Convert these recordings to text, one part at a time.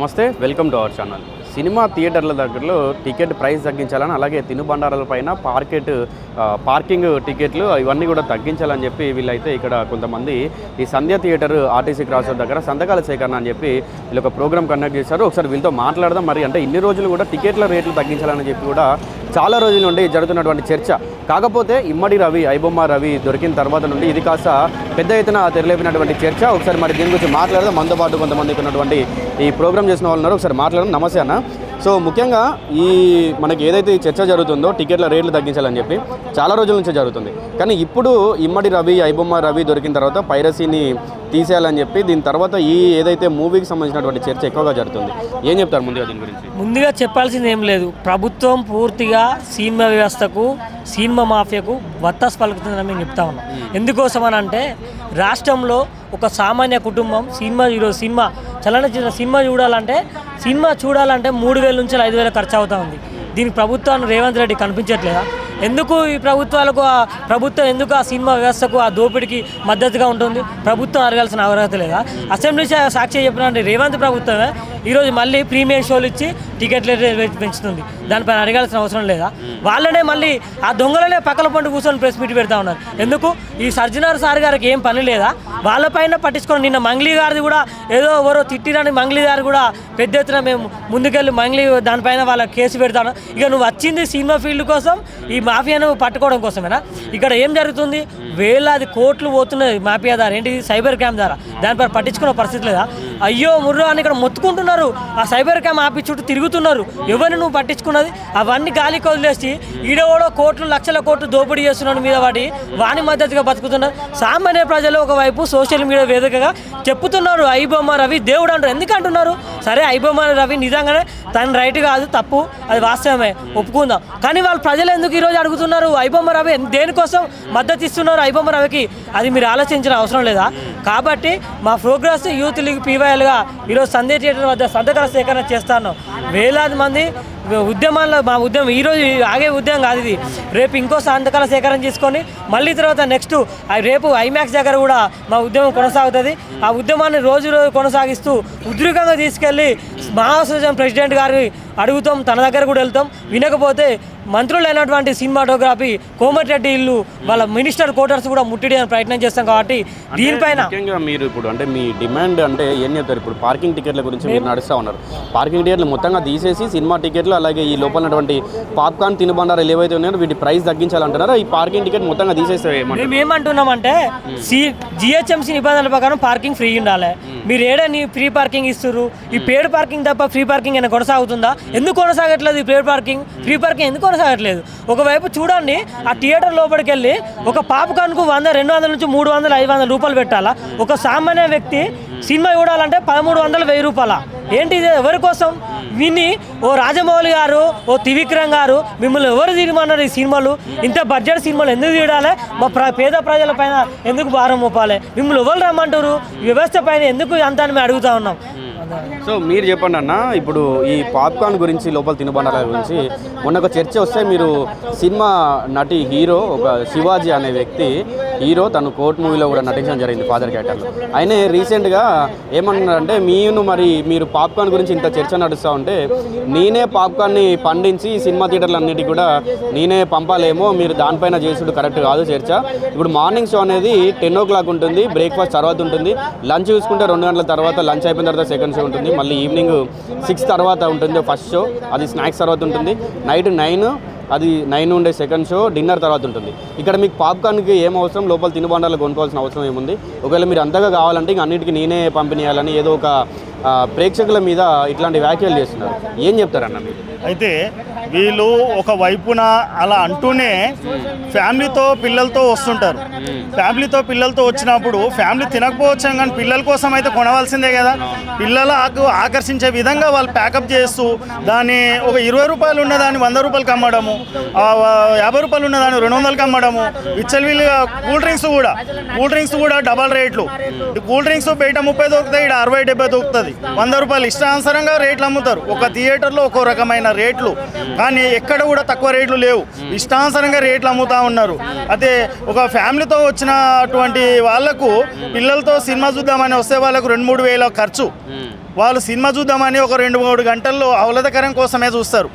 నమస్తే welcome to our channel. Cinema థియేటర్ల దగ్గరలో టికెట్ ప్రైస్ తగ్గించాలని అలాగే తినుబండారాల పైన పార్కింగ్ టికెట్లు ఇవన్నీ కూడా తగ్గించాలని చెప్పి వీళ్ళైతే ఇక్కడ కొంతమంది ఈ సంధ్య థియేటర్ ఆర్టీసీ క్రాస్ దగ్గర సంతకాల సేకరణ అని చెప్పి వీళ్ళు ఒక ప్రోగ్రామ్ కండక్ట్ చేశారు. ఒకసారి వీళ్ళతో మాట్లాడదాం. మరి అంటే ఇన్ని రోజులు కూడా టికెట్ల రేట్లు తగ్గించాలని చెప్పి కూడా చాలా రోజుల నుండి జరుగుతున్నటువంటి చర్చ. కాకపోతే ఇమ్మడి రవి ఐబొమ్మ రవి దొరికిన తర్వాత నుండి ఇది కాస్త పెద్ద ఎత్తున తెరలేపినటువంటి చర్చ. ఒకసారి మరి దీని గురించి మాట్లాడదాం. మనతో పాటు కొంతమంది ఉన్నటువంటి ఈ ప్రోగ్రామ్ చేసిన వాళ్ళు ఉన్నారు. ఒకసారి మాట్లాడడం నమస్తే అన్న. సో ముఖ్యంగా ఈ మనకి ఏదైతే ఈ చర్చ జరుగుతుందో టికెట్ల రేట్లు తగ్గించాలని చెప్పి చాలా రోజుల నుంచి జరుగుతుంది. కానీ ఇప్పుడు ఇమ్మడి రవి ఐబొమ్మ రవి దొరికిన తర్వాత పైరసీని తీసేయాలని చెప్పి దీని తర్వాత ఈ ఏదైతే మూవీకి సంబంధించినటువంటి చర్చ ఎక్కువగా జరుగుతుంది. ఏం చెప్తారు ముందుగా దీని గురించి? ముందుగా చెప్పాల్సింది ఏం లేదు. ప్రభుత్వం పూర్తిగా సినిమా వ్యవస్థకు సినిమా మాఫియాకు వత్తాసు పలుకుతుందని మేము చెప్తా ఉన్నాం. ఎందుకోసం అని అంటే రాష్ట్రంలో ఒక సామాన్య కుటుంబం సినిమా ఈరోజు సినిమా చలనచిత్ర సినిమా చూడాలంటే సినిమా చూడాలంటే మూడు వేల నుంచి ఐదు వేల ఖర్చు అవుతా ఉంది. దీనికి ప్రభుత్వాన్ని రేవంత్ రెడ్డి కనిపించట్లేదా? ఎందుకు ఈ ప్రభుత్వాలకు ఆ ప్రభుత్వం ఎందుకు ఆ సినిమా వ్యవస్థకు ఆ దోపిడికి మద్దతుగా ఉంటుంది? ప్రభుత్వం అడగాల్సిన అర్హత లేదా? అసెంబ్లీ సాక్షి చెప్పినంటే రేవంత్ ప్రభుత్వమే ఈరోజు మళ్ళీ ప్రీమియం షోలు ఇచ్చి టికెట్లు పెంచుతుంది. దానిపైన అడగాల్సిన అవసరం లేదా? వాళ్ళనే మళ్ళీ ఆ దొంగలనే పక్కల పండు కూర్చొని ప్రెస్ మీట్ పెడతా ఉన్నారు. ఎందుకు? ఈ సర్జనార్ సార్ గారికి ఏం పని లేదా? వాళ్ళపైన పట్టించుకొని నిన్న మంగ్లీ గారిది కూడా ఏదో ఎవరో తిట్టిరని మంగ్లీ గారు కూడా పెద్ద ఎత్తున మేము ముందుకెళ్ళి మంగ్లీ దానిపైన వాళ్ళ కేసు పెడతాను ఇక నువ్వు వచ్చింది సినిమా ఫీల్డ్ కోసం ఈ మాఫియాను పట్టుకోవడం కోసమేనా? ఇక్కడ ఏం జరుగుతుంది? వేలాది కోట్లు పోతున్నాయి మాఫియా ద్వారా ఏంటి? సైబర్ క్యాంప్ ద్వారా దానిపై పట్టించుకునే పరిస్థితి లేదా? అయ్యో ముర్రో అని ఇక్కడ మొత్తుకుంటున్నారు. ఆ సైబర్ క్యాంప్ ఆపి చుట్టూ తిరుగుతున్నారు. ఎవరిని నువ్వు పట్టించుకున్నది? అవన్నీ గాలికి వదిలేసి ఈడోడో కోట్లు లక్షల కోట్లు దోపిడీ చేస్తున్నాడు మీద వాడి వాని మద్దతుగా బతుకుతున్నారు సామాన్య ప్రజలు ఒకవైపు సోషల్ మీడియా వేదికగా చెప్పుతున్నారు. ఐబొమ్మ రవి దేవుడు అంటారు. ఎందుకు అంటున్నారు? సరే ఐబొమ్మ రవి నిజంగానే తన రైట్ కాదు తప్పు అది వాస్తవమే ఒప్పుకుందాం. కానీ వాళ్ళు ప్రజలు ఎందుకు ఈరోజు అడుగుతున్నారు. ఐబొమ్మ రవి దేనికోసం మద్దతు ఇస్తున్నారు ఐబొమ్మ రవికి? అది మీరు ఆలోచించిన అవసరం లేదా? కాబట్టి మా ప్రోగ్రెస్ యూత్ లీగ్ పీవైఎల్గా ఈరోజు సందే థియేటర్ వద్ద సంతకాల సేకరణ చేస్తాను. వేలాది మంది ఉద్యమాల్లో మా ఉద్యమం ఈరోజు ఆగే ఉద్యమం కాదు ఇది. రేపు ఇంకో సంతకాల సేకరణ చేసుకొని మళ్ళీ తర్వాత నెక్స్ట్ రేపు ఐమాక్స్ దగ్గర కూడా మా ఉద్యమం కొనసాగుతుంది. ఆ ఉద్యమాన్ని రోజు రోజు కొనసాగిస్తూ ఉద్రికంగా తీసుకెళ్ళి మహాసోజన్ ప్రెసిడెంట్ గారి అడుగుతాం తన దగ్గర కూడా వెళ్తాం. వినకపోతే మంత్రులైనటువంటి సినిమాటోగ్రఫీ కోమటిరెడ్డి ఇల్లు వాళ్ళ మినిస్టర్ క్వార్టర్స్ కూడా ముట్టడియడానికి ప్రయత్నం చేస్తాం కాబట్టి దీనిపైన ముఖ్యంగా మీరు ఇప్పుడు అంటే మీ డిమాండ్ అంటే ఏం చెప్తారు ఇప్పుడు పార్కింగ్ టికెట్ల గురించి మీరు నడుస్తూ ఉన్నారు. పార్కింగ్ టికెట్లు మొత్తంగా తీసేసి సినిమా టికెట్లు అలాగే ఈ లోపల ఉన్నటువంటి పాప్కార్న్ తినుబండారాలు ఏవైతే ఉన్నాయో వీటి ప్రైస్ తగ్గించాలంటున్నారో? ఈ పార్కింగ్ టికెట్ మొత్తంగా తీసేస్తే మేము ఏమంటున్నామంటే సి జిహెచ్ఎంసీ నిబంధనల ప్రకారం పార్కింగ్ ఫ్రీ ఉండాలి. మీరు ఏడని ఫ్రీ పార్కింగ్ ఇస్తున్నారు ఈ పేడ్ పార్కింగ్ తప్ప ఫ్రీ పార్కింగ్ అయినా కొనసాగుతుందా? Hmm. ఎందుకు కొనసాగట్లేదు ఈ పేడ్ పార్కింగ్? ఫ్రీ పార్కింగ్ ఎందుకు కొనసాగట్లేదు? ఒకవైపు చూడండి ఆ థియేటర్ లోపలికి వెళ్ళి ఒక పాపకాన్కు వంద రెండు వందల నుంచి మూడు వందలు ఐదు వందల రూపాయలు పెట్టాలా? ఒక సామాన్య వ్యక్తి సినిమా చూడాలంటే పదమూడు వందలు వెయ్యి రూపాయల? ఏంటి ఇది ఎవరి కోసం? విని ఓ రాజమౌళి గారు ఓ త్రివిక్రమ్ గారు మిమ్మల్ని ఎవరు తీయమన్నారు ఈ సినిమాలు? ఇంత బడ్జెట్ సినిమాలు ఎందుకు తీయడాలి? మా ప్ర పేద ప్రజల పైన ఎందుకు భారం మోపాలి? మిమ్మల్ని ఎవరు రమ్మంటారు? వ్యవస్థ పైన ఎందుకు అంత అని మేము అడుగుతా ఉన్నాం? సో మీరు చెప్పండి అన్న ఇప్పుడు ఈ పాప్కార్న్ గురించి లోపల తినబండాల గురించి మొన్న ఒక చర్చ వస్తే మీరు సినిమా నటి హీరో ఒక శివాజీ అనే వ్యక్తి హీరో తను కోర్ట్ మూవీలో కూడా నటించడం జరిగింది ఫాదర్ క్యారెక్టర్లో. ఆయన రీసెంట్గా ఏమన్నారంటే మీను మరి మీరు పాప్కార్న్ గురించి ఇంత చర్చ నడుస్తూ ఉంటే నేనే పాప్కార్న్ని పండించి సినిమా థియేటర్లన్నిటికీ కూడా నేనే పంపాలేమో మీరు దానిపైన చేసుడు కరెక్ట్ కాదు చర్చ. ఇప్పుడు మార్నింగ్ షో అనేది టెన్ ఓ క్లాక్ ఉంటుంది బ్రేక్ఫాస్ట్ తర్వాత ఉంటుంది. లంచ్ చూసుకుంటే రెండు గంటల తర్వాత లంచ్ అయిపోయిన తర్వాత సెకండ్ షో ఉంటుంది. మళ్ళీ ఈవినింగ్ సిక్స్ తర్వాత ఉంటుంది ఫస్ట్ షో. అది స్నాక్స్ తర్వాత ఉంటుంది. నైట్ నైన్ అది నైన్ ఉండే సెకండ్ షో. డిన్నర్ తర్వాత ఉంటుంది. ఇక్కడ మీకు పాప్కార్న్కి ఏం అవసరం? లోపల తినుబండాలు కొనుక్కోవాల్సిన అవసరం ఏముంది? ఒకవేళ మీరు అంతగా కావాలంటే ఇంక అన్నిటికీ నేనే పంపిణీ చేయాలని ఏదో ఒక ప్రేక్షకుల మీద ఇట్లాంటి వ్యాఖ్యలు చేస్తున్నారు. ఏం చెప్తారన్న మీరు? అయితే వీళ్ళు ఒక వైపున అలా అంటూనే ఫ్యామిలీతో పిల్లలతో వస్తుంటారు. ఫ్యామిలీతో పిల్లలతో వచ్చినప్పుడు ఫ్యామిలీ తినకపోవచ్చు కానీ పిల్లల కోసం అయితే కొనవలసిందే కదా. పిల్లలకు ఆకర్షించే విధంగా వాళ్ళు ప్యాకప్ చేస్తూ దాన్ని ఒక ఇరవై రూపాయలు ఉన్నదాన్ని వంద రూపాయలకి అమ్మడము యాభై రూపాయలు ఉన్నదాన్ని రెండు వందలకి అమ్మడము విచ్చలవిల్లిగా కూల్ డ్రింక్స్ కూడా కూల్ డ్రింక్స్ కూడా డబల్ రేట్లు. కూల్ డ్రింక్స్ బయట ముప్పై దొరుకుతాయి ఇక్కడ అరవై డెబ్బై దొరుకుతుంది. వంద రూపాయలు ఇష్టానుసారంగా రేట్లు అమ్ముతారు. ఒక థియేటర్లో ఒక్కో రకమైన రేట్లు. కానీ ఎక్కడ కూడా తక్కువ రేట్లు లేవు. ఇష్టానుసారంగా రేట్లు అమ్ముతా ఉన్నారు. అదే ఒక ఫ్యామిలీతో వచ్చినటువంటి వాళ్ళకు పిల్లలతో సినిమా చూద్దామని వస్తే వాళ్ళకు రెండు మూడు వేల ఖర్చు. వాళ్ళు సినిమా చూద్దామని ఒక రెండు మూడు గంటల్లో ఆహ్లాదకరం కోసమే చూస్తారు.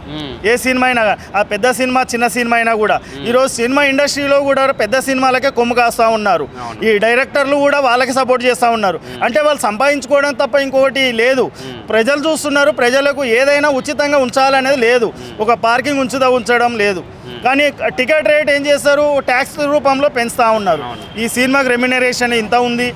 ఏ సినిమా అయినా ఆ పెద్ద సినిమా చిన్న సినిమా అయినా కూడా. ఈరోజు సినిమా ఇండస్ట్రీలో కూడా పెద్ద సినిమాలకే కొమ్ము కాస్తా ఉన్నారు. ఈ డైరెక్టర్లు కూడా వాళ్ళకి సపోర్ట్ చేస్తూ ఉన్నారు. అంటే వాళ్ళు సంపాదించుకోవడం తప్ప ఇంకొకటి లేదు. ప్రజలు చూస్తున్నారు ప్రజలకు ఏదైనా ఉచితంగా ఉంచాలనేది లేదు. ఒక పార్కింగ్ ఉంచుదా ఉంచడం లేదు. కానీ టికెట్ రేట్ ఏం చేస్తారు? ట్యాక్స్ రూపంలో పెంచుతా ఉన్నారు. ఈ సినిమాకి రెమ్యునరేషన్ ఇంత ఉంది.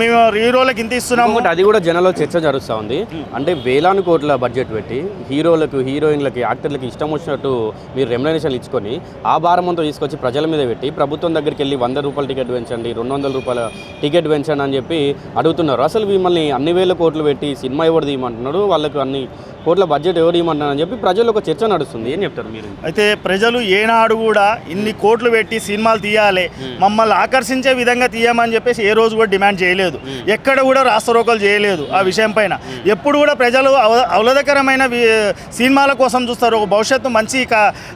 మేము హీరోలకు ఇంత ఇస్తున్నాము. అది కూడా జనాల్లో చర్చ జరుగుతూ ఉంది. అంటే వేలాది కోట్ల బడ్జెట్ పెట్టి హీరోలకు హీరోయిన్లకి యాక్టర్లకి ఇష్టం వచ్చినట్టు మీరు రెమ్యునరేషన్ ఇచ్చుకొని ఆ భారం అంతా తీసుకొచ్చి ప్రజల మీద పెట్టి ప్రభుత్వం దగ్గరికి వెళ్ళి వంద రూపాయల టికెట్ పెంచండి రెండు వందల రూపాయల టికెట్ పెంచండి అని చెప్పి అడుగుతున్నారు. అసలు మిమ్మల్ని అన్ని వేల కోట్లు పెట్టి సినిమా ఎవరు తీయమంటున్నాడు వాళ్ళకు అన్ని కోట్ల బడ్జెట్ ఎవరు ఇవ్వమంటున్నారు అని చెప్పి ప్రజల్లో ఒక చర్చ నడుస్తుంది. ఏం చెప్తారు మీరు? అయితే ప్రజలు ఏనాడు కూడా ఇన్ని కోట్లు పెట్టి సినిమాలు తీయాలి మమ్మల్ని ఆకర్షించే విధంగా తీయమని చెప్పేసి ఏ రోజు కూడా డిమాండ్ చేయలేదు. ఎక్కడ కూడా రాస్తారోకలు చేయలేదు ఆ విషయం పైన. ఎప్పుడు కూడా ప్రజలు అవ- ఆహ్లాదకరమైన వి- సినిమాల కోసం చూస్తారు. ఒక భవిష్యత్తు మంచి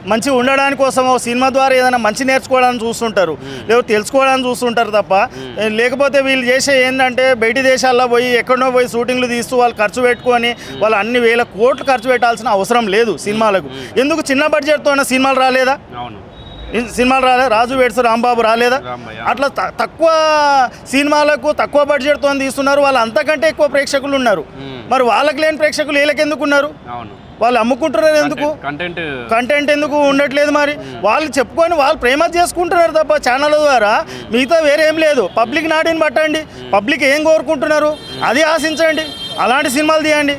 మంచి ఉండడానికి కోసం ఒక సినిమా ద్వారా ఏదైనా మంచి నేర్చుకోవడానికి చూస్తుంటారు. లేదా తెలుసుకోవడానికి చూస్తుంటారు తప్ప. లేకపోతే వీళ్ళు చేసే ఏంటంటే బయటి దేశాల్లో పోయి ఎక్కడో పోయి షూటింగ్లు తీస్తూ వాళ్ళు ఖర్చు పెట్టుకొని వాళ్ళు అన్ని వేల కోట్లు ఖర్చు పెట్టాల్సిన అవసరం లేదు సినిమాలకు. ఎందుకు చిన్న బడ్జెట్తో సినిమాలు రాలేదా? సినిమాలు రాలే రాజు వేడ్స్ రాంబాబు రాలేదా. అట్లా తక్కువ సినిమాలకు తక్కువ బడ్జెట్తో తీస్తున్నారు వాళ్ళు అంతకంటే ఎక్కువ ప్రేక్షకులు ఉన్నారు. మరి వాళ్ళకి లేని ప్రేక్షకులు వీళ్ళకి ఎందుకు ఉన్నారు వాళ్ళు అమ్ముకుంటున్నారు ఎందుకు? కంటెంట్ కంటెంట్ ఎందుకు ఉండట్లేదు మరి? వాళ్ళు చెప్పుకొని వాళ్ళు ప్రేమ చేసుకుంటున్నారు తప్ప ఛానల్ ద్వారా మిగతా వేరే లేదు. పబ్లిక్ నాటిని పట్టండి. పబ్లిక్ ఏం కోరుకుంటున్నారు? అది ఆశించండి. అలాంటి సినిమాలు తీయండి.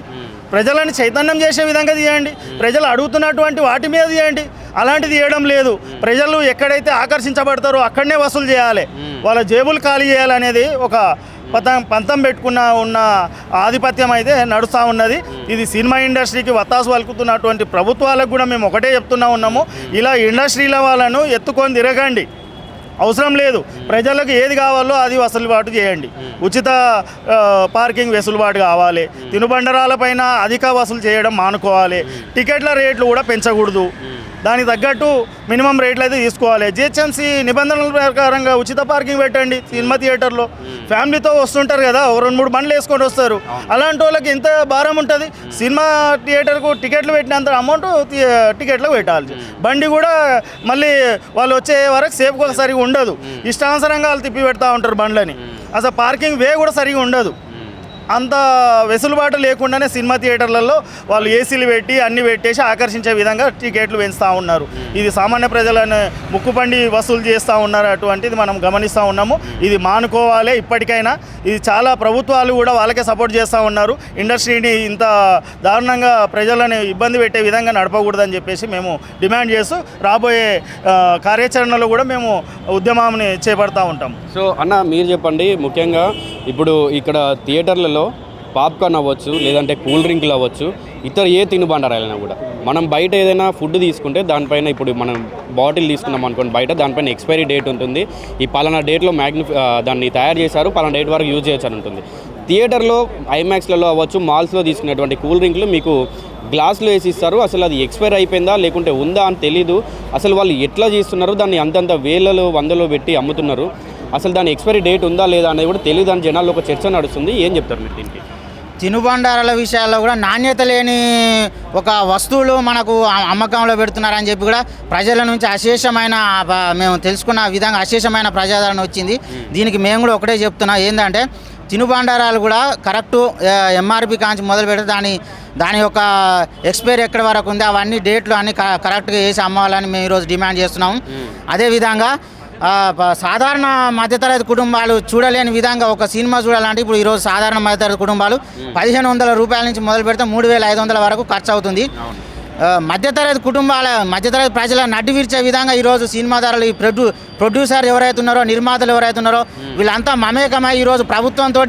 ప్రజలను చైతన్యం చేసే విధంగా తీయండి. ప్రజలు అడుగుతున్నటువంటి వాటి మీద తీయండి. అలాంటిది తీయడం లేదు. ప్రజలు ఎక్కడైతే ఆకర్షించబడతారో అక్కడనే వసూలు చేయాలి. వాళ్ళ జేబులు ఖాళీ చేయాలనేది ఒక పతం పంతం పెట్టుకున్న ఉన్న ఆధిపత్యం అయితే నడుస్తూ ఉన్నది. ఇది సినిమా ఇండస్ట్రీకి వత్తాసు పలుకుతున్నటువంటి ప్రభుత్వాలకు కూడా మేము ఒకటే చెప్తున్నా ఉన్నాము. ఇలా ఇండస్ట్రీల వాళ్ళను ఎత్తుకొని తిరగండి. అవసరం లేదు. ప్రజలకు ఏది కావాలో అది వసూలుబాటు చేయండి. ఉచిత ఆ, పార్కింగ్ వెసులుబాటు కావాలి. తినుబండరాలపైన అధిక వసూలు చేయడం మానుకోవాలి. టికెట్ల రేట్లు కూడా పెంచకూడదు. దానికి తగ్గట్టు మినిమం రేట్లు అయితే తీసుకోవాలి. జిహెచ్ఎంసీ నిబంధనల ప్రకారంగా ఉచిత పార్కింగ్ పెట్టండి సినిమా థియేటర్లో. ఫ్యామిలీతో వస్తుంటారు కదా ఓ రెండు మూడు బండ్లు వేసుకొని వస్తారు. అలాంటి వాళ్ళకి ఎంత భారం ఉంటుంది. సినిమా థియేటర్కు టికెట్లు పెట్టినంత అమౌంట్ టికెట్లకు పెట్టాలి. బండి కూడా మళ్ళీ వాళ్ళు వచ్చే వరకు సేఫ్గా సరిగా ఉండదు. ఇష్టానుసారంగా వాళ్ళు తిప్పి పెడతా ఉంటారు బండ్లని. అసలు పార్కింగ్ వే కూడా సరిగా ఉండదు. అంత వెసులుబాటు లేకుండానే సినిమా థియేటర్లలో వాళ్ళు ఏసీలు పెట్టి అన్ని పెట్టేసి ఆకర్షించే విధంగా టికెట్లు పెంచుతూ ఉన్నారు. ఇది సామాన్య ప్రజలను ముక్కుపండి వసూలు చేస్తూ ఉన్నారు అటువంటిది మనం గమనిస్తూ ఉన్నాము. ఇది మానుకోవాలి ఇప్పటికైనా. ఇది చాలా ప్రభుత్వాలు కూడా వాళ్ళకే సపోర్ట్ చేస్తూ ఉన్నారు. ఇండస్ట్రీని ఇంత దారుణంగా ప్రజలను ఇబ్బంది పెట్టే విధంగా నడపకూడదని చెప్పేసి మేము డిమాండ్ చేస్తూ రాబోయే కార్యాచరణలో కూడా మేము ఉద్యమాన్ని చేపడతా ఉంటాం సో అన్న మీరు చెప్పండి ముఖ్యంగా ఇప్పుడు ఇక్కడ థియేటర్లలో పాప్కార్న్ అవ్వచ్చు లేదంటే కూల్ డ్రింక్లు అవ్వచ్చు ఇతర ఏ తినుబండారాలైనా కూడా. మనం బయట ఏదైనా ఫుడ్ తీసుకుంటే దానిపైన ఇప్పుడు మనం బాటిల్ తీసుకున్నాం అనుకోండి బయట దానిపైన ఎక్స్పైరీ డేట్ ఉంటుంది. ఈ పలానా డేట్లో మ్యాగ్ని దాన్ని తయారు చేశారు పలానా డేట్ వరకు యూజ్ చేయొచ్చు అని ఉంటుంది. థియేటర్లో ఐమాక్స్లలో అవ్వచ్చు మాల్స్లో తీసుకునేటువంటి కూల్ డ్రింక్లు మీకు గ్లాస్లో వేసి ఇస్తారు. అసలు అది ఎక్స్పైర్ అయిపోయిందా లేకుంటే ఉందా అని తెలీదు. అసలు వాళ్ళు ఎట్లా చేస్తున్నారు దాన్ని అంతంత వేలలో వందలో పెట్టి అమ్ముతున్నారు. అసలు దాని ఎక్స్పైరీ డేట్ ఉందా లేదా అనేది కూడా తెలియదు అని జనాల్లో ఒక చర్చ నడుస్తుంది. ఏం చెప్తారు మీరు దీనికి? తినుబండారాల విషయాల్లో కూడా నాణ్యత లేని ఒక వస్తువులు మనకు అమ్మకంలో పెడుతున్నారని చెప్పి కూడా ప్రజల నుంచి అశేషమైన మేము తెలుసుకున్న విధంగా అశేషమైన ప్రజాదరణ వచ్చింది. దీనికి మేము కూడా ఒకటే చెప్తున్నా ఏంటంటే తినుబండారాలు కూడా కరెక్టు ఎంఆర్పి కాంచి మొదలు పెడితే దాని దాని యొక్క ఎక్స్పైరీ ఎక్కడి వరకు ఉంది అవన్నీ డేట్లు అన్ని కరెక్ట్గా వేసి అమ్మాలని మేము ఈరోజు డిమాండ్ చేస్తున్నాము. అదేవిధంగా సాధారణ మధ్యతరగతి కుటుంబాలు చూడలేని విధంగా ఒక సినిమా చూడాలంటే ఇప్పుడు ఈరోజు సాధారణ మధ్యతరగతి కుటుంబాలు పదిహేను వందల రూపాయల నుంచి మొదలు పెడితే మూడు వేల ఐదు వందల వరకు ఖర్చు అవుతుంది మధ్యతరగతి కుటుంబాల మధ్యతరగతి ప్రజల నడ్డి విరిచే విధంగా ఈరోజు సినిమాదారులు ఈ ప్రొడ్యూ ప్రొడ్యూసర్ ఎవరైతే ఉన్నారో నిర్మాతలు ఎవరైతే ఉన్నారో వీళ్ళంతా మమేకమై ఈరోజు ప్రభుత్వంతో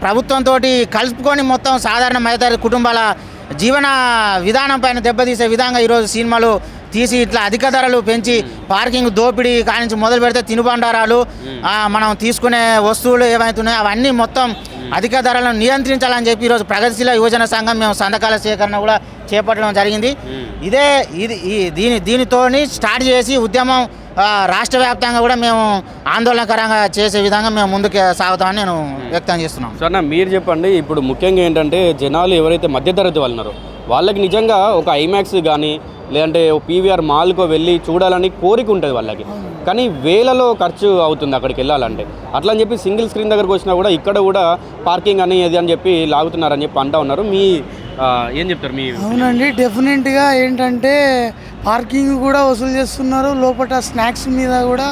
ప్రభుత్వంతో కలుపుకొని మొత్తం సాధారణ మధ్యతరగతి కుటుంబాల జీవన విధానం పైన దెబ్బతీసే విధంగా ఈరోజు సినిమాలు తీసి ఇట్లా అధిక ధరలు పెంచి పార్కింగ్ దోపిడీ కానించి మొదలు పెడితే తినుబండారాలు మనం తీసుకునే వస్తువులు ఏవైతే ఉన్నాయో అవన్నీ మొత్తం అధిక ధరలను నియంత్రించాలని చెప్పి ఈరోజు ప్రగతిశీల యువజన సంఘం మేము సంతకాల సేకరణ కూడా చేపట్టడం జరిగింది. ఇదే ఇది ఈ దీని దీనితోని స్టార్ట్ చేసి ఉద్యమం రాష్ట్ర వ్యాప్తంగా కూడా మేము ఆందోళనకరంగా చేసే విధంగా మేము ముందుకు సాగుతామని నేను వ్యక్తం చేస్తున్నాను. సో అన్న మీరు చెప్పండి ఇప్పుడు ముఖ్యంగా ఏంటంటే జనాలు ఎవరైతే మధ్యతరగతి వాళ్ళు ఉన్నారో వాళ్ళకి నిజంగా ఒక ఐమాక్స్ కానీ లేదంటే పీవీఆర్ మాల్కో వెళ్ళి చూడాలని కోరిక ఉంటుంది వాళ్ళకి. కానీ వేలలో ఖర్చు అవుతుంది అక్కడికి వెళ్ళాలంటే. అట్లా అని చెప్పి సింగిల్ స్క్రీన్ దగ్గరకు వచ్చినా కూడా ఇక్కడ కూడా పార్కింగ్ అని ఇది అని చెప్పి లాగుతున్నారని చెప్పి అంటా ఉన్నారు. మీ ఏం చెప్తారు మీ అవునండి డెఫినెట్గా ఏంటంటే పార్కింగ్ కూడా వసూలు చేస్తున్నారు. లోపల స్నాక్స్ మీద కూడా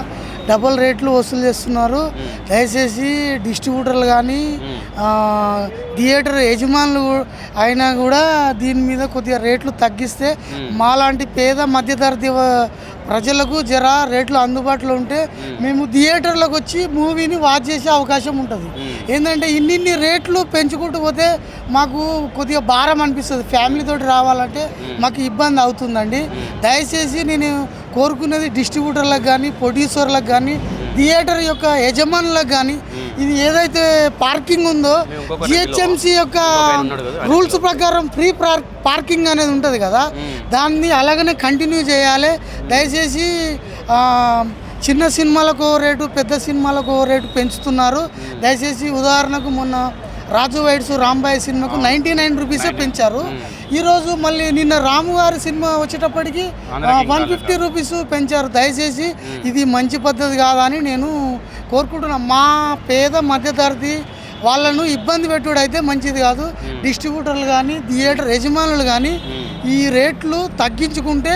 డబల్ రేట్లు వసూలు చేస్తున్నారు. దయచేసి డిస్ట్రిబ్యూటర్లు కానీ థియేటర్ యజమానులు అయినా కూడా దీని మీద కొద్దిగా రేట్లు తగ్గిస్తే మాలాంటి పేద మధ్యతరగతి ప్రజలకు జర రేట్లు అందుబాటులో ఉంటే మేము. థియేటర్లకు వచ్చి మూవీని వాచ్ చేసే అవకాశం ఉంటుంది. ఏంటంటే ఇన్నిన్ని రేట్లు పెంచుకుంటూ పోతే మాకు కొద్దిగా భారం అనిపిస్తుంది. ఫ్యామిలీతో రావాలంటే మాకు ఇబ్బంది అవుతుందండి. దయచేసి నేను కోరుకునేది డిస్ట్రిబ్యూటర్లకు కానీ ప్రొడ్యూసర్లకు కానీ థియేటర్ యొక్క యజమానులకు కానీ ఇది ఏదైతే పార్కింగ్ ఉందో జిహెచ్ఎంసి యొక్క రూల్స్ ప్రకారం ఫ్రీ పార్కింగ్ అనేది ఉంటుంది కదా దాన్ని అలాగనే కంటిన్యూ చేయాలి. దయచేసి చిన్న సినిమాలకు రేటు పెద్ద సినిమాలకు ఓ రేటు పెంచుతున్నారు. దయచేసి ఉదాహరణకు మొన్న రాజు వైడ్స్ రాంబాయ్ సినిమాకు నైంటీ నైన్ రూపీసే పెంచారు. ఈరోజు మళ్ళీ నిన్న రాము గారి సినిమా వచ్చేటప్పటికి వన్ ఫిఫ్టీ రూపీస్ పెంచారు. దయచేసి ఇది మంచి పద్ధతి కాదా అని నేను కోరుకుంటున్నా. మా పేద మధ్యతరగతి వాళ్ళను ఇబ్బంది పెట్టుడు అయితే మంచిది కాదు. డిస్ట్రిబ్యూటర్లు కానీ థియేటర్ యజమానులు కానీ ఈ రేట్లు తగ్గించుకుంటే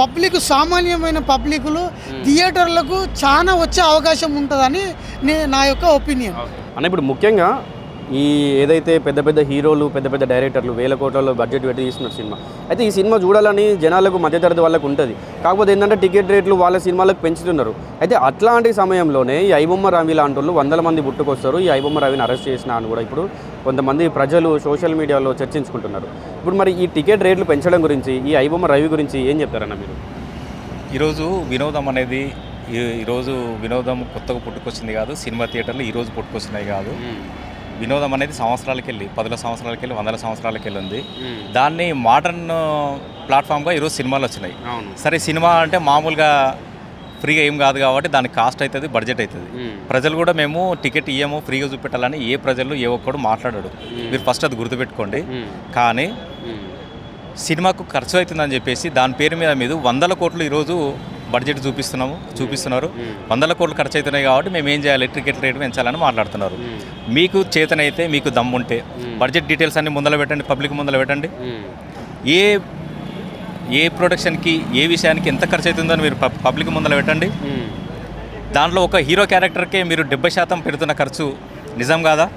పబ్లిక్ సామాన్యమైన పబ్లిక్లు థియేటర్లకు చాలా వచ్చే అవకాశం ఉంటుందని నే నా యొక్క ఒపీనియన్. అన్న ఇప్పుడు ముఖ్యంగా ఈ ఏదైతే పెద్ద పెద్ద హీరోలు పెద్ద పెద్ద డైరెక్టర్లు వేల కోట్లలో బడ్జెట్ పెట్టి తీస్తున్నారు సినిమా. అయితే ఈ సినిమా చూడాలని జనాలకు మధ్యతరగతి వాళ్ళకు ఉంటుంది. కాకపోతే ఏంటంటే టికెట్ రేట్లు వాళ్ళ సినిమాలకు పెంచుతున్నారు. అయితే అట్లాంటి సమయంలోనే ఈ ఐబొమ్మ రవి లాంటి వాళ్ళు వందల మంది పుట్టుకొస్తారు. ఈ ఐబొమ్మ రవిని అరెస్ట్ చేసిన అని కూడా ఇప్పుడు కొంతమంది ప్రజలు సోషల్ మీడియాలో చర్చించుకుంటున్నారు. ఇప్పుడు మరి ఈ టికెట్ రేట్లు పెంచడం గురించి ఈ ఐబొమ్మ రవి గురించి ఏం చెప్తారన్న మీరు? ఈరోజు వినోదం అనేది ఈ- ఈరోజు వినోదం కొత్తగా పుట్టుకొచ్చింది కాదు. సినిమా థియేటర్లు ఈరోజు పుట్టుకొచ్చినాయి కాదు. వినోదం అనేది సంవత్సరాలకి వెళ్ళి పదుల సంవత్సరాలకి వెళ్ళి వందల సంవత్సరాలకి వెళ్ళి ఉంది దాన్ని మోడర్న్ ప్లాట్ఫామ్గా ఈరోజు సినిమాలు వచ్చినాయి. సరే సినిమా అంటే మామూలుగా ఫ్రీగా ఏం కాదు కాబట్టి దానికి కాస్ట్ అవుతుంది బడ్జెట్ అవుతుంది ప్రజలు కూడా మేము టికెట్ ఇయ్యము ఫ్రీగా చూపెట్టాలని ఏ ప్రజలు ఏ ఒక్కడు మాట్లాడాడు. మీరు ఫస్ట్ అది గుర్తుపెట్టుకోండి. కానీ సినిమాకు ఖర్చు అవుతుందని చెప్పేసి దాని పేరు మీద మీద వందల కోట్లు ఈరోజు బడ్జెట్ చూపిస్తున్నాము చూపిస్తున్నారు. వందల కోట్లు ఖర్చు అవుతున్నాయి కాబట్టి మేము ఏం చేయాలి? టికెట్ రేటు పెంచాలని మాట్లాడుతున్నారు. మీకు చేతనైతే మీకు దమ్ముంటే బడ్జెట్ డీటెయిల్స్ అన్ని ముందర పెట్టండి పబ్లిక్ ముందర పెట్టండి. ఏ ఏ ప్రొడక్షన్కి ఏ విషయానికి ఎంత ఖర్చు అవుతుందని మీరు పబ్- పబ్లిక్ ముందర పెట్టండి. దాంట్లో ఒక హీరో క్యారెక్టర్కే మీరు డెబ్బై శాతం పెడుతున్న ఖర్చు నిజం కాదా?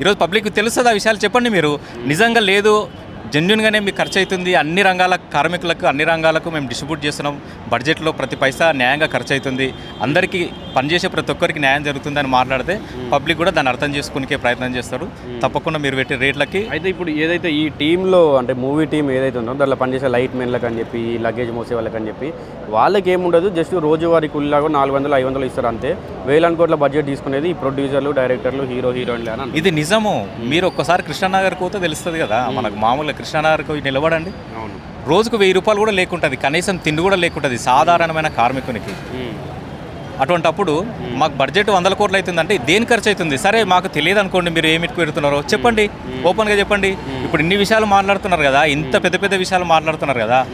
ఈరోజు పబ్లిక్ తెలుస్తుంది ఆ విషయాలు చెప్పండి మీరు. నిజంగా లేదు జెన్యున్గానే మీకు ఖర్చు అవుతుంది అన్ని రంగాల కార్మికులకు అన్ని రంగాలకు మేము డిస్ట్రిబ్యూట్ చేస్తున్నాం. బడ్జెట్లో ప్రతి పైసా న్యాయంగా ఖర్చు అవుతుంది అందరికీ పనిచేసే ప్రతి ఒక్కరికి న్యాయం జరుగుతుందని మాట్లాడితే పబ్లిక్ కూడా దాన్ని అర్థం చేసుకునే ప్రయత్నం చేస్తారు తప్పకుండా మీరు పెట్టే రేట్లకి అయితే ఇప్పుడు ఏదైతే ఈ టీంలో అంటే మూవీ టీం ఏదైతే ఉందో దాంట్లో పనిచేసే లైట్ మెన్లకు అని చెప్పి లగేజ్ మోసే వాళ్ళకి అని చెప్పి వాళ్ళకి ఏముండదు జస్ట్ రోజువారీ కూలిలాగా నాలుగు వందలు ఐదు వందలు ఇస్తారు అంతే. వేలాది కోట్ల బడ్జెట్ తీసుకునేది ఈ ప్రొడ్యూసర్లు డైరెక్టర్లు హీరో హీరోయిన్లు అని ఇది నిజము. మీరు ఒక్కసారి కృష్ణానగర్ పోతే తెలుస్తుంది కదా మనకు మామూలుగా కృష్ణానగర్కి నిలబడండి. అవును. రోజుకు వెయ్యి రూపాయలు కూడా లేకుంటుంది. కనీసం తిండి కూడా లేకుంటుంది. సాధారణమైన కార్మికునికి. అటువంటప్పుడు మాకు బడ్జెట్ వందల కోట్లు అవుతుందంటే దేని ఖర్చు అవుతుంది సరే మాకు తెలియదు అనుకోండి మీరు ఏమిటి పెడుతున్నారో. చెప్పండి. ఓపెన్గా చెప్పండి. ఇప్పుడు ఇన్ని విషయాలు మాట్లాడుతున్నారు కదా. ఇంత పెద్ద పెద్ద విషయాలు మాట్లాడుతున్నారు కదా.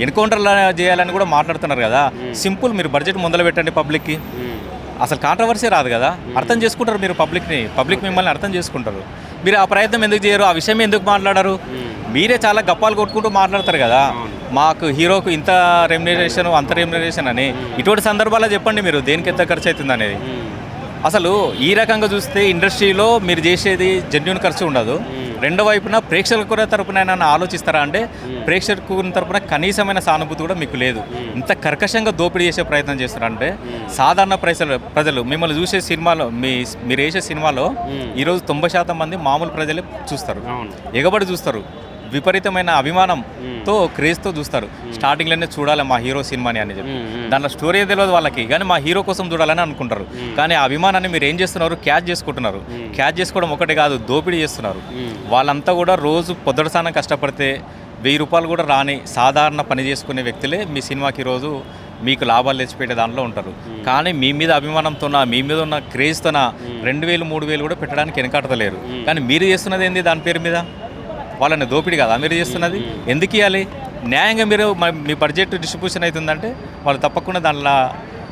ఎన్కౌంటర్లు చేయాలని కూడా మాట్లాడుతున్నారు కదా. సింపుల్ మీరు బడ్జెట్ ముందర పెట్టండి పబ్లిక్కి. అసలు కాంట్రవర్సీ రాదు కదా. అర్థం చేసుకుంటారు మీరు పబ్లిక్ని. పబ్లిక్ మిమ్మల్ని అర్థం చేసుకుంటారు. మీరు ఆ ప్రయత్నం ఎందుకు చేయరు? ఆ విషయం ఎందుకు మాట్లాడరు? మీరే చాలా గప్పాలు కొట్టుకుంటూ మాట్లాడతారు కదా. మాకు హీరోకు ఇంత రెమ్యునరేషన్ అంత రెమ్యునరేషన్ అని. ఇటువంటి సందర్భాల్లో చెప్పండి మీరు దేనికి ఎంత ఖర్చు అవుతుంది అనేది. అసలు ఈ రకంగా చూస్తే ఇండస్ట్రీలో మీరు చేసేది జెన్యున్ ఖర్చు ఉండదు. రెండో వైపున ప్రేక్షకుల తరపున ఆలోచిస్తారా అంటే ప్రేక్షకుల తరపున కనీసమైన సానుభూతి కూడా మీకు లేదు. ఇంత కర్కశంగా దోపిడీ చేసే ప్రయత్నం చేస్తారంటే సాధారణ ప్రజలు ప్రజలు మిమ్మల్ని చూసే సినిమాలో మీ మీరు వేసే సినిమాలో ఈరోజు తొంభై శాతం మంది మామూలు ప్రజలే చూస్తారు. ఎగబడి చూస్తారు. విపరీతమైన అభిమానంతో క్రేజ్తో చూస్తారు. స్టార్టింగ్లోనే చూడాలి మా హీరో సినిమాని అని చెప్పి. దాంట్లో స్టోరీ తెలియదు వాళ్ళకి కానీ మా హీరో కోసం చూడాలని అనుకుంటారు. కానీ ఆ అభిమానాన్ని మీరు ఏం చేస్తున్నారు? క్యాచ్ చేసుకుంటున్నారు. క్యాచ్ చేసుకోవడం ఒకటి కాదు దోపిడీ చేస్తున్నారు. వాళ్ళంతా కూడా రోజు పొద్దుటసానం కష్టపడితే వెయ్యి రూపాయలు కూడా రాని సాధారణ పని చేసుకునే వ్యక్తులే మీ సినిమాకి రోజు మీకు లాభాలు తెచ్చిపెట్టే దాంట్లో ఉంటారు. కానీ మీ మీద అభిమానంతోన మీ మీద ఉన్న క్రేజ్తోన రెండు వేలు మూడు వేలు కూడా పెట్టడానికి వెనకాడతలేరు. కానీ మీరు చేస్తున్నది ఏంది దాని పేరు మీద? వాళ్ళని దోపిడీ కదా. మీరు చేస్తున్నది? ఎందుకు ఇవ్వాలి న్యాయంగా మీరు మ- బడ్జెట్ డిస్ట్రిబ్యూషన్ అవుతుందంటే వాళ్ళు తప్పకుండా దానిలో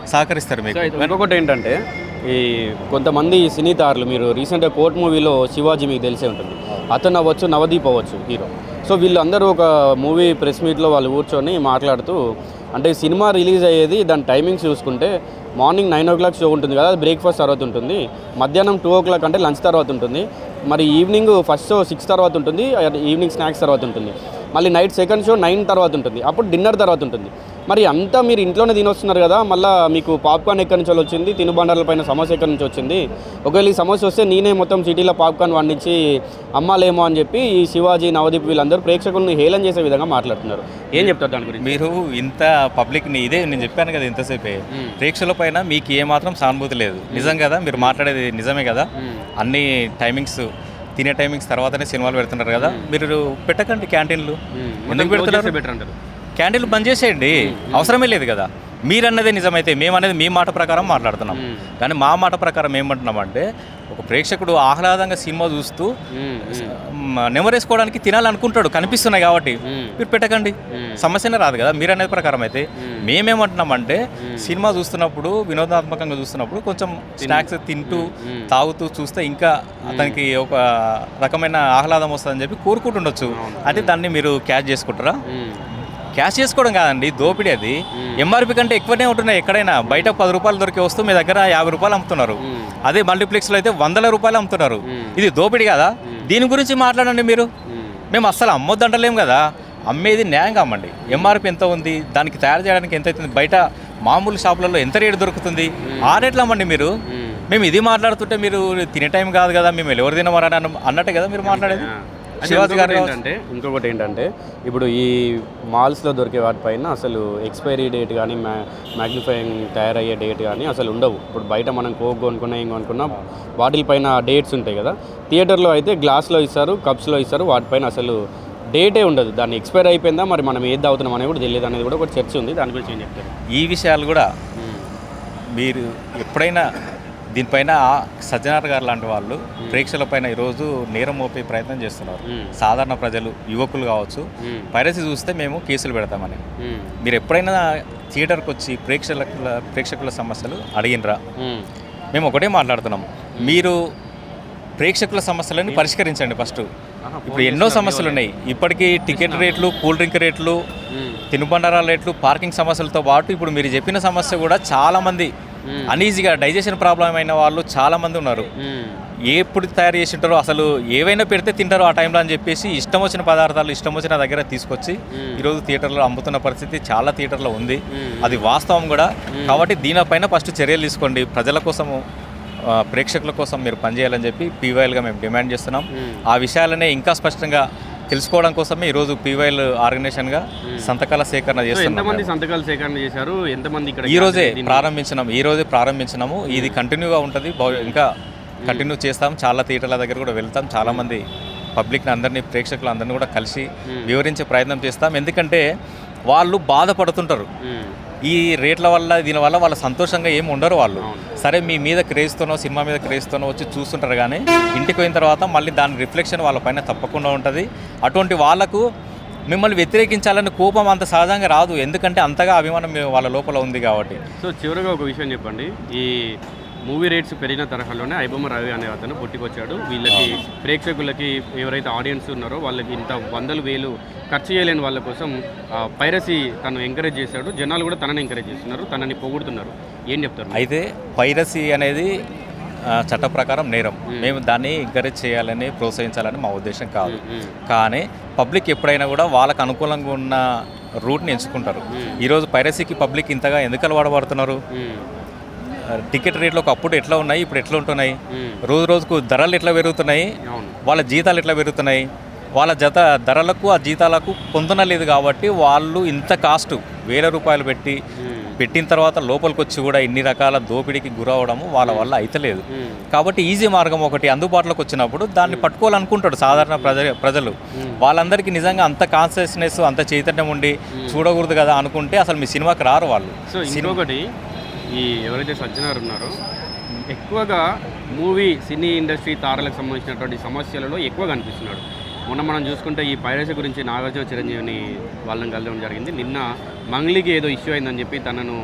సహకరిస్తారు మీకు. ఇంకొకటి ఏంటంటే ఈ కొంతమంది సినీ తారులు మీరు రీసెంట్గా కోర్ట్ మూవీలో శివాజీ మీకు తెలిసే ఉంటుంది. అతను అవ్వచ్చు నవదీప్ అవ్వచ్చు హీరో. సో వీళ్ళందరూ ఒక మూవీ ప్రెస్ మీట్లో వాళ్ళు కూర్చొని మాట్లాడుతూ అంటే సినిమా రిలీజ్ అయ్యేది దాని టైమింగ్స్ చూసుకుంటే morning nine o'clock show ఉంటుంది కదా అది బ్రేక్ఫాస్ట్ తర్వాత ఉంటుంది. మధ్యాహ్నం టూ ఓ క్లాక్ అంటే లంచ్ తర్వాత ఉంటుంది. మరి ఈవినింగ్ ఫస్ట్ షో సిక్స్ తర్వాత ఉంటుంది ఈవినింగ్ స్నాక్స్ తర్వాత ఉంటుంది. మళ్ళీ నైట్ సెకండ్ షో నైన్ తర్వాత ఉంటుంది. అప్పుడు డిన్నర్ తర్వాత ఉంటుంది. మరి అంతా మీరు ఇంట్లోనే తినొస్తున్నారు కదా మళ్ళీ మీకు పాప్కార్న్ ఎక్కడి నుంచి వచ్చింది? తినుబండారాల పైన సమస్య ఎక్కడి నుంచి వచ్చింది? ఒకవేళ ఈ సమస్య వస్తే నేనే మొత్తం సిటీలో పాప్కార్న్ వండించి అమ్మాలేమో అని చెప్పి ఈ శివాజీ నవదీప్ వీళ్ళందరూ ప్రేక్షకులను హేళన చేసే విధంగా మాట్లాడుతున్నారు. ఏం చెప్తారు దాని గురించి? మీరు ఇంత పబ్లిక్ని ఇదే నేను చెప్పాను కదా ఇంతసేపే. ప్రేక్షకుల పైన మీకు ఏమాత్రం సానుభూతి లేదు. నిజం కదా మీరు మాట్లాడేది నిజమే కదా. అన్ని టైమింగ్స్ తినే టైమింగ్స్ తర్వాతనే సినిమాలు పెడుతున్నారు కదా. మీరు పెట్టకండి క్యాంటీన్లు. ఎందుకు పెడుతున్నారు? క్యాంటీన్లు బంద్ చేసేయండి. అవసరమే లేదు కదా. మీరు అన్నదే నిజమైతే మేము అనేది మీ మాట ప్రకారం మాట్లాడుతున్నాం. కానీ మా మాట ప్రకారం ఏమంటున్నామంటే ఒక ప్రేక్షకుడు ఆహ్లాదంగా సినిమా చూస్తూ నెమరేసుకోవడానికి తినాలనుకుంటాడు. కనిపిస్తున్నాయి కాబట్టి మీరు పెట్టకండి. సమస్యనే రాదు కదా. మీరు అనేది ప్రకారం అయితే మేమేమంటున్నామంటే సినిమా చూస్తున్నప్పుడు వినోదాత్మకంగా చూస్తున్నప్పుడు కొంచెం స్నాక్స్ తింటూ తాగుతూ చూస్తే ఇంకా అతనికి ఒక రకమైన ఆహ్లాదం వస్తుందని చెప్పి కోరుకుంటుండొచ్చు. అంటే దాన్ని మీరు క్యాచ్ చేసుకుంటారా? క్యాష్ చేసుకోవడం కాదండి దోపిడీ అది. ఎంఆర్పి కంటే ఎక్కువనే ఉంటున్నాయి. ఎక్కడైనా బయట పది రూపాయలు దొరికే వస్తువు మీ దగ్గర యాభై రూపాయలు అమ్ముతున్నారు. అదే మల్టీప్లెక్స్లో అయితే వందల రూపాయలు అమ్ముతున్నారు. ఇది దోపిడీ కదా? దీని గురించి మాట్లాడండి మీరు. మేము. అస్సలు అమ్మొద్దంటలేం కదా. అమ్మేది న్యాయంగా అమ్మండి ఎంఆర్పి ఎంత ఉంది? దానికి తయారు చేయడానికి ఎంత అవుతుంది? బయట మామూలు షాపులలో ఎంత రేటు దొరుకుతుంది? ఆ రేట్లు అమ్మండి మీరు. మేము. ఇది మాట్లాడుతుంటే మీరు తినే టైం కాదు కదా. మేము ఎవరు తినమని అన్న- అన్నట్టే కదా మీరు మాట్లాడేది. శివాజీ గారు ఏంటంటే ఇంకొకటి ఏంటంటే ఇప్పుడు ఈ మాల్స్లో దొరికే వాటిపైన అసలు ఎక్స్పైరీ డేట్ కానీ మ్యా మ్యాగ్నిఫైయింగ్ తయారయ్యే డేట్ కానీ అసలు ఉండవు. ఇప్పుడు బయట మనం కోక్ కొనుక్కున్నా ఏం కొనుక్కున్నా వాటిపైన డేట్స్ ఉంటాయి కదా. థియేటర్లో అయితే గ్లాస్లో ఇస్తారు కప్స్లో ఇస్తారు వాటిపైన అసలు డేటే ఉండదు. దాన్ని ఎక్స్పైర్ అయిపోయిందా మరి మనం ఏది తాగుతున్నాం అనేది కూడా తెలియదు అనేది కూడా ఒక చర్చ ఉంది. దాని గురించి ఏం చెప్తారు? ఈ విషయాలు కూడా మీరు ఎప్పుడైనా దీనిపైన సజ్జనార్ గారు లాంటి వాళ్ళు ప్రేక్షకులపైన ఈరోజు నేరం మోపే ప్రయత్నం చేస్తున్నారు. సాధారణ ప్రజలు యువకులు కావచ్చు. పైరసీ చూస్తే మేము కేసులు పెడతామని. మీరు ఎప్పుడైనా థియేటర్కి వచ్చి ప్రేక్షకుల ప్రేక్షకుల సమస్యలు అడిగినరా? మేము. ఒకటే మాట్లాడుతున్నాం. మీరు ప్రేక్షకుల సమస్యలను పరిష్కరించండి ఫస్ట్. ఇప్పుడు ఎన్నో సమస్యలు ఉన్నాయి. ఇప్పటికీ టికెట్ రేట్లు కూల్ డ్రింక్ రేట్లు తినుబండారాల రేట్లు పార్కింగ్ సమస్యలతో పాటు ఇప్పుడు మీరు చెప్పిన సమస్య కూడా చాలా మంది అనీజీగా డైజెషన్ ప్రాబ్లం అయిన వాళ్ళు చాలా మంది ఉన్నారు. ఎప్పుడు తయారు చేసి ఉంటారో అసలు ఏవైనా పెడితే తింటారో ఆ టైంలో అని చెప్పేసి ఇష్టం వచ్చిన పదార్థాలు ఇష్టం వచ్చిన దగ్గర తీసుకొచ్చి ఈరోజు థియేటర్లో అమ్ముతున్న పరిస్థితి చాలా థియేటర్లో ఉంది. అది వాస్తవం కూడా. కాబట్టి దీనిపైన ఫస్ట్ చర్యలు తీసుకోండి. ప్రజల కోసము ప్రేక్షకుల కోసం మీరు పనిచేయాలని చెప్పి పీవైఎల్గా మేము డిమాండ్ చేస్తున్నాం. ఆ విషయాలనే ఇంకా స్పష్టంగా తెలుసుకోవడం కోసమే ఈరోజు పీవైఎల్ ఆర్గనైజేషన్గా సంతకాల సేకరణ చేస్తున్నాం. సంతకాలు సేకరణ చేశారు? ఎంతమంది ఇక్కడ ఈ రోజే ప్రారంభించినాం. ఈ రోజే ప్రారంభించినాము. ఇది కంటిన్యూగా ఉంటుంది. ఇంకా కంటిన్యూ చేస్తాం. చాలా థియేటర్ల దగ్గర కూడా వెళ్తాం. చాలా మంది పబ్లిక్ని అందరినీ ప్రేక్షకులు అందరినీ కూడా కలిసి వివరించే ప్రయత్నం చేస్తాం. ఎందుకంటే వాళ్ళు బాధపడుతుంటారు. ఈ రేట్ల వల్ల దీని వల్ల వాళ్ళ సంతోషంగా ఏమి ఉండరు వాళ్ళు. సరే మీ మీద క్రేజ్తోనో సినిమా మీద క్రేజ్తోనో వచ్చి చూస్తుంటారు కానీ ఇంటికి పోయిన తర్వాత మళ్ళీ దాని రిఫ్లెక్షన్ వాళ్ళ పైన తప్పకుండా ఉంటుంది. అటువంటి వాళ్ళకు మిమ్మల్ని వ్యతిరేకించాలని కోపం అంత సహజంగా రాదు. ఎందుకంటే అంతగా అభిమానం వాళ్ళ లోపల ఉంది కాబట్టి. సో చివరిగా ఒక విషయం చెప్పండి. ఈ మూవీ రేట్స్ పెరిగిన తరహాలోనే ఐబొమ్మ రవి అనే అతను పుట్టుకొచ్చాడు. వీళ్ళకి ప్రేక్షకులకి ఎవరైతే ఆడియన్స్ ఉన్నారో వాళ్ళకి ఇంత వందలు వేలు ఖర్చు చేయలేని వాళ్ళ కోసం పైరసీ తను ఎంకరేజ్ చేశాడు. జనాలు కూడా తనని ఎంకరేజ్ చేస్తున్నారు తనని పొగుడుతున్నారు. ఏం చెప్తారు? అయితే పైరసీ అనేది చట్ట ప్రకారం నేరం. మేము. దాన్ని ఎంకరేజ్ చేయాలని ప్రోత్సహించాలని మా ఉద్దేశం కాదు. కానీ పబ్లిక్ ఎప్పుడైనా కూడా వాళ్ళకు అనుకూలంగా ఉన్న రూట్ని ఎంచుకుంటారు. ఈరోజు పైరసీకి పబ్లిక్ ఇంతగా ఎందుకు అలవాటు పడుతున్నారు? టికెట్ రేట్లు ఒకప్పుడు ఎట్లా ఉన్నాయి ఇప్పుడు ఎట్లా ఉంటున్నాయి. రోజు రోజుకు ధరలు ఎట్లా పెరుగుతున్నాయి? వాళ్ళ జీతాలు ఎట్లా పెరుగుతున్నాయి? వాళ్ళ జత ధరలకు ఆ జీతాలకు పొందనలేదు కాబట్టి వాళ్ళు ఇంత కాస్ట్ వేల రూపాయలు పెట్టి పెట్టిన తర్వాత లోపలికి వచ్చి కూడా ఇన్ని రకాల దోపిడీకి గురవడము వాళ్ళ వల్ల అయితలేదు. కాబట్టి ఈజీ మార్గం ఒకటి అందుబాటులోకి వచ్చినప్పుడు దాన్ని పట్టుకోవాలనుకుంటాడు సాధారణ ప్రజ ప్రజలు వాళ్ళందరికీ నిజంగా అంత కాన్షియస్నెస్ అంత చైతన్యం ఉండి చూడకూడదు కదా అనుకుంటే అసలు మీ సినిమాకి రారు వాళ్ళు. ఇంకొకటి ఈ ఎవరైతే సజ్జనారు ఉన్నారో ఎక్కువగా మూవీ సినీ ఇండస్ట్రీ తారలకు సంబంధించినటువంటి సమస్యలలో ఎక్కువ కనిపిస్తున్నాడు. మొన్న మనం చూసుకుంటే ఈ పైరసీ గురించి నాగార్జున చిరంజీవిని వాళ్ళని కలవడం జరిగింది. నిన్న మంగ్లీకి ఏదో ఇష్యూ అయిందని చెప్పి తనను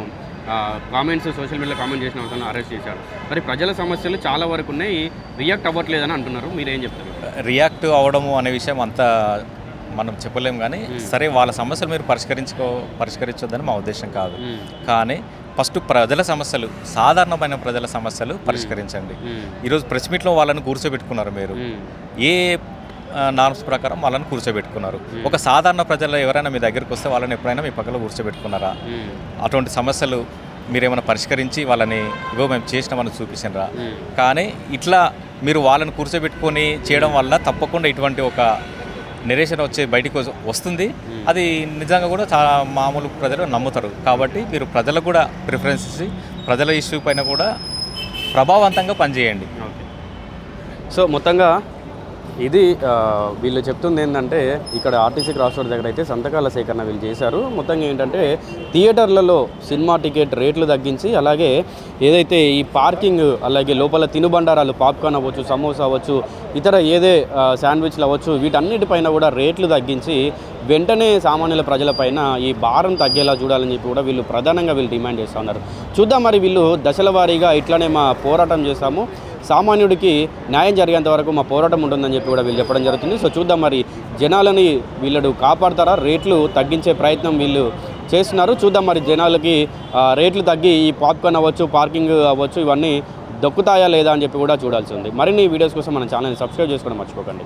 కామెంట్స్ సోషల్ మీడియాలో కామెంట్ చేసిన వాళ్ళని అరెస్ట్ చేశాడు మరి ప్రజల సమస్యలు చాలా వరకు ఉన్నాయి. రియాక్ట్ అవ్వట్లేదని అంటున్నారు. మీరేం చెప్తారు? రియాక్ట్ అవడము అనే విషయం అంత మనం చెప్పలేం కానీ సరే వాళ్ళ సమస్యలు మీరు పరిష్కరించుకో పరిష్కరించొద్దని మా ఉద్దేశం కాదు. కానీ ఫస్ట్ ప్రజల సమస్యలు సాధారణమైన ప్రజల సమస్యలు పరిష్కరించండి. ఈరోజు ప్రెస్ మీట్లో వాళ్ళని కూర్చోబెట్టుకున్నారు మీరు. ఏ నార్మ్స్ ప్రకారం వాళ్ళని కూర్చోబెట్టుకున్నారు. ఒక సాధారణ ప్రజలు ఎవరైనా మీ దగ్గరికి వస్తే వాళ్ళని ఎప్పుడైనా మీ పక్కన కూర్చోబెట్టుకున్నారా? అటువంటి సమస్యలు మీరేమైనా పరిష్కరించి వాళ్ళని ఇగో మేము చేసినామని చూపించినరా? కానీ ఇట్లా మీరు వాళ్ళని కూర్చోబెట్టుకొని చేయడం వల్ల తప్పకుండా ఇటువంటి ఒక నిరేషన్ వచ్చే బయటికి వస్- వస్తుంది. అది నిజంగా కూడా చాలా మామూలు ప్రజలు నమ్ముతారు. కాబట్టి మీరు ప్రజలకు కూడా ప్రిఫరెన్స్ ఇచ్చి ప్రజల ఇష్యూ పైన కూడా ప్రభావవంతంగా పనిచేయండి. ఓకే. సో మొత్తంగా ఇది వీళ్ళు చెప్తుంది ఏంటంటే ఇక్కడ ఆర్టీసీ క్రాస్ రోడ్ దగ్గర అయితే సంతకాల సేకరణ వీళ్ళు చేశారు. మొత్తంగా ఏంటంటే థియేటర్లలో సినిమా టికెట్ రేట్లు తగ్గించి అలాగే ఏదైతే ఈ పార్కింగ్ అలాగే లోపల తినుబండారాలు పాప్కార్న్ అవ్వచ్చు సమోసా అవ్వచ్చు ఇతర ఏదే శాండ్విచ్లు అవ్వచ్చు వీటన్నిటిపైన కూడా రేట్లు తగ్గించి వెంటనే సామాన్యుల ప్రజలపైన ఈ భారం తగ్గేలా చూడాలని చెప్పి కూడా వీళ్ళు ప్రధానంగా వీళ్ళు డిమాండ్ చేస్తూ ఉన్నారు. చూద్దాం మరి వీళ్ళు దశల వారీగా ఇట్లానే మా పోరాటం చేస్తాము. సామాన్యుడికి న్యాయం జరిగేంత వరకు మా పోరాటం ఉంటుందని చెప్పి కూడా వీళ్ళు చెప్పడం జరుగుతుంది. సో చూద్దాం మరి జనాలని వీళ్ళు కాపాడతారా? రేట్లు తగ్గించే ప్రయత్నం వీళ్ళు చేస్తున్నారు. చూద్దాం మరి జనాలకి రేట్లు తగ్గి ఈ పాప్కార్న్ అవ్వచ్చు పార్కింగ్ అవ్వచ్చు ఇవన్నీ దొక్కుతాయా లేదా అని చెప్పి కూడా చూడాల్సి ఉంది. మరిన్ని వీడియోస్ కోసం మన ఛానల్ని సబ్స్క్రైబ్ చేసుకోవడం మర్చిపోకండి.